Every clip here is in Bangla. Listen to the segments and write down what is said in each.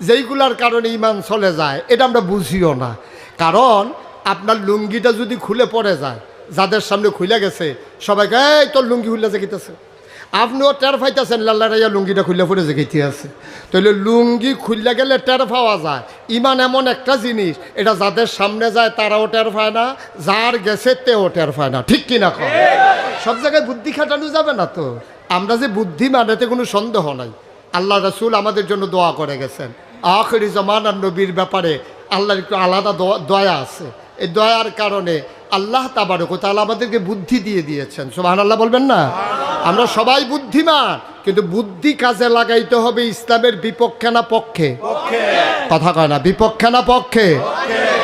যেইগুলার কারণে ইমান চলে যায়, এটা আমরা বুঝিও না। কারণ আপনার লুঙ্গিটা যদি খুলে পড়ে যায়, যাদের সামনে খুলে গেছে, সবাইকে, এই, তোর লুঙ্গি খুলে জেগেতেছে আপনিও টের পাইতেছেন লাল্লা রাইয়া, লুঙ্গিটা খুলে পড়ে জেগেতে আছে। তাহলে লুঙ্গি খুললে গেলে টের পাওয়া যায়। ইমান এমন একটা জিনিস, এটা যাদের সামনে যায়, তারাও টের পায় না, যার গেছে, তেও টের পায় না। ঠিক কিনা কম সব জায়গায় বুদ্ধি খাটানো যাবে না তো? আমরা যে বুদ্ধিমান এতে কোনো সন্দেহ নাই। আল্লাহ রসুল আমাদের জন্য দোয়া করে গেছেন। আখরি জমান আর নবীর ব্যাপারে আল্লাহর একটু আলাদা দোয়া- আছে। এই দয়ার কারণে আল্লাহ তাবারক তাহলে আমাদেরকে বুদ্ধি দিয়ে দিয়েছেন। সোহান আল্লাহ বলবেন না? আমরা সবাই বুদ্ধিমান কিন্তু বুদ্ধি কাজে লাগাইতে হবে ইসলামের বিপক্ষে না পক্ষে? কথা কয় না বিপক্ষে না পক্ষে?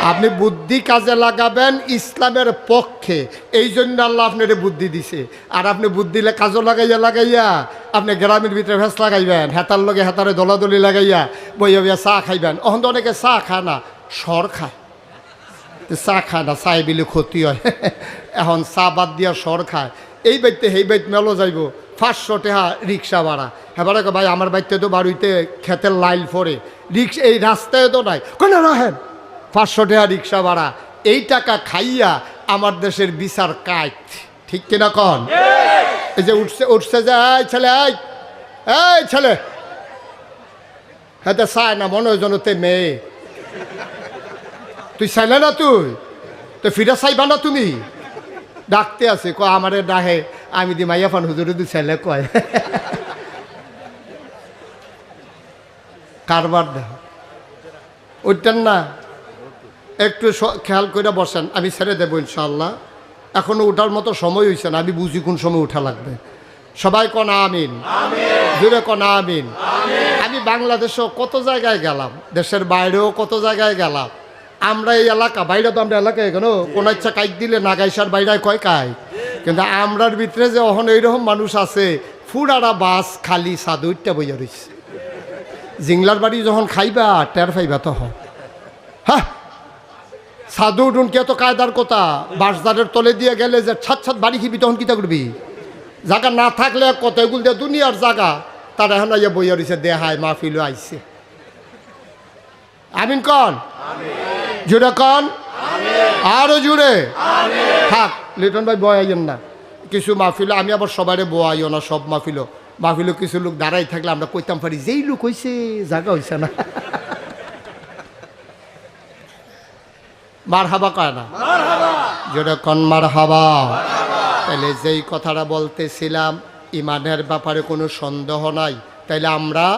আপনি বুদ্ধি কাজে লাগাবেন ইসলামের পক্ষে। এই জন্য আল্লাহ আপনার বুদ্ধি দিছে। আর আপনি বুদ্ধি কাজও লাগাইয়া লাগাইয়া আপনি গ্রামের ভিতরে ভেস লাগাইবেন হেতার লগে হেতারে দলাদলি লাগাইয়া বইয়া বইয়া চা খাইবেন। অহন তো অনেকে চা খায় না সর খায়। চা খায় না চাই বিলে ক্ষতি হয়। এখন চা বাদ দিয়া সর খায়। এই বাইতে সেই বাইত মেলো যাইব। পাঁচশো টাকা রিক্সা ভাড়া। হেবারে কয়, ভাই আমার বাইতে তো বাড়িতে খেতের লাইল পরে রিক্সা এই রাস্তায় তো নাই। কেন রাহেন পাঁচশো টাকা রিক্সা ভাড়া। এই টাকা খাইয়া আমার দেশের বিচার কাজ ঠিক কিনা কন? এই যে উঠছে উঠছে যে, এই ছেলে, এই এই ছেলে। হ্যাঁ চায় না, মনে হয় যেন তে মেয়ে। তুই চাইলে না তুই? তো ফিরে চাইবা না তুমি? ডাকতে আছে ক আমারে ডাহে, আমি দি মাইয়া ফান হুজুরে দি ছেলে কয়। কারবার দেহ উঠতেন না। একটু খেয়াল করে বসেন, আমি ছেড়ে দেবো ইনশাল্লাহ এখনও ওঠার মতো সময় হয়েছে না, আমি বুঝি কোন সময় উঠা লাগবে। সবাই কনা আমিন। জুড়ে কনা আমিন। আমি বাংলাদেশেও কত জায়গায় গেলাম, দেশের বাইরেও কত জায়গায় গেলাম। আমরা এই এলাকা, বাইরে তো আমরা এলাকায় কেন? কোন ইচ্ছা কাইক দিলে নাগাইশার বাইরে কয় কাই? কিন্তু আমরার ভিতরে যে অহন এইরকম মানুষ আছে, ফুরারা বাস খালি সাদুইটা বইয়া রয়েছে জিংলার বাড়ি যখন খাইবা, টের পাইবা তখন। হ্যাঁ? সাধু উঠুন কে তো কায়দার কথা? বাসদারের তলে দিয়ে গেলে যে ছাত ছাত বাড়ি খিবি তখন কিতা করবি? জায়গা না থাকলে কত এগুল দিয়ে দুনিয়ার জায়গা তার এখন ইয়ে বইয়া রয়েছে দেহায় মাহফিল আইছে। আমিন কন? জুড়ে কন? আরও জুড়ে? থাক লিটন ভাই বয়াইয়েন না। কিছু মাহফিল আমি আবার সবারে বয়াইও না সব মাহফিল মাহফিল কিছু লোক দাঁড়াই থাকলে আমরা কইতাম পারি যেই লোক হইছে জায়গা হইছে না। মার হাবা কয় না? যেটা কন মার হাবা তাহলে যেই কথাটা বলতেছিলাম ইমানের ব্যাপারে কোনো সন্দেহ নাই। তাইলে আমরা